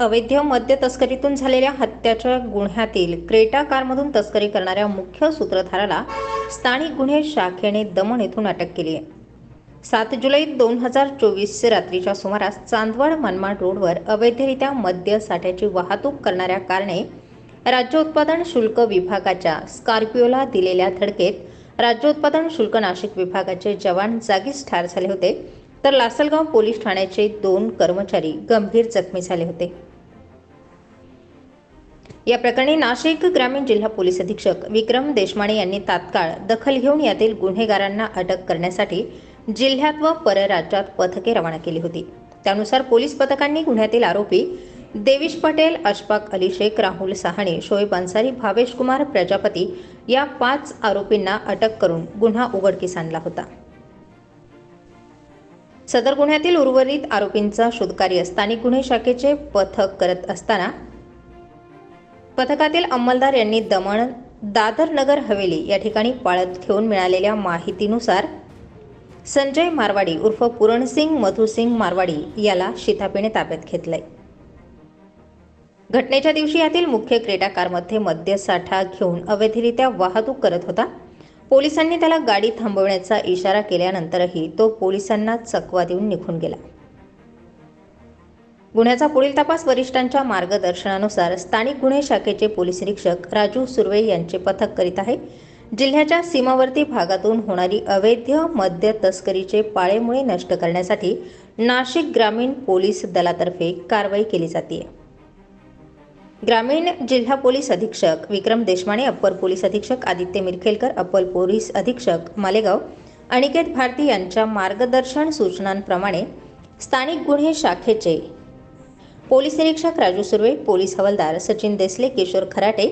अवैध मद्य तस्करीतून झालेल्या हत्याच्या गुन्ह्यातील क्रेटा कारमधून तस्करी करणाऱ्या मुख्य सूत्रधाराला स्थानिक गुन्हे शाखेने दमण येथून अटक केली आहे. सात जुलै दोन हजार चोवीस रात्रीच्या सुमारास चांदवड मनमाड रोडवर अवैधरित्या मद्य साठ्याची वाहतूक करणाऱ्या कारणे राज्य उत्पादन शुल्क विभागाच्या स्कॉर्पिओला दिलेल्या धडकेत राज्य उत्पादन शुल्क नाशिक विभागाचे जवान जागीच ठार झाले होते तर लासलगाव पोलीस ठाण्याचे दोन कर्मचारी गंभीर जखमी झाले होते. या प्रकरणी नाशिक ग्रामीण जिल्हा पोलीस अधीक्षक विक्रम देशमाने यांनी तात्काळ दखल घेऊन यातील गुन्हेगारांना अटक करण्यासाठी जिल्ह्यात व परराज्यात पथके रवाना केली होती. त्यानुसार पोलीस पथकांनी गुन्ह्यातील आरोपी देविश पटेल अशफाक अली शेख राहुल सहाणे शोएब अन्सारी भावेश कुमार प्रजापती या पाच आरोपींना अटक करून गुन्हा उघडकीस आणला होता. सदर गुन्ह्यातील उर्वरित आरोपींचा शोधकार्य स्थानिक गुन्हे शाखेचे पथक करत असताना पथकातील अंमलदार यांनी दमण दादर नगर हवेली या ठिकाणी पाळत घेऊन मिळालेल्या माहितीनुसार संजय मारवाडी उर्फ पुरणसिंग मधुसिंग मारवाडी याला शितापीने ताब्यात घेतलंय. घटनेच्या दिवशी यातील मुख्य क्रेटा कारमध्ये मद्यसाठा घेऊन अवैधरित्या वाहतूक करत होता. पोलिसांनी त्याला गाडी थांबवण्याचा इशारा केल्यानंतरही तो पोलिसांना चकवा देऊन निघून गेला. गुन्ह्याचा पुढील तपास वरिष्ठांच्या मार्गदर्शनानुसार स्थानिक गुन्हे शाखेचे पोलीस निरीक्षक राजू सुर्वे यांचे पथक करीत आहे. जिल्ह्याच्या सीमावर्ती भागातून होणारी अवैध मद्य तस्करीचे पाळेमुळे नष्ट करण्यासाठी नाशिक ग्रामीण पोलीस दलातर्फे कारवाई केली जाते. ग्रामीण जिल्हा पोलीस अधीक्षक विक्रम देशमाने अप्पर पोलीस अधीक्षक आदित्य मिरखेलकर अप्पर पोलीस अधीक्षक मालेगाव अनिकेत भारती यांच्या मार्गदर्शन सूचनांप्रमाणे स्थानिक गुन्हे शाखेचे पोलीस निरीक्षक राजू सुर्वे पोलीस हवालदार सचिन देसले किशोर खराटे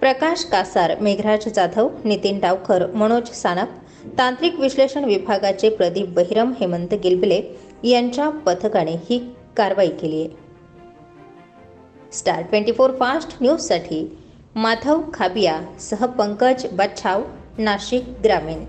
प्रकाश कासार मेघराज जाधव नितीन डावखर मनोज सानप तांत्रिक विश्लेषण विभागाचे प्रदीप बहिरम हेमंत गिलबिले यांच्या पथकाने ही कारवाई केली आहे. स्टार ट्वेंटी फोर फास्ट न्यूजसाठी माधव खाबिया सह पंकज बच्छाव नाशिक ग्रामीण.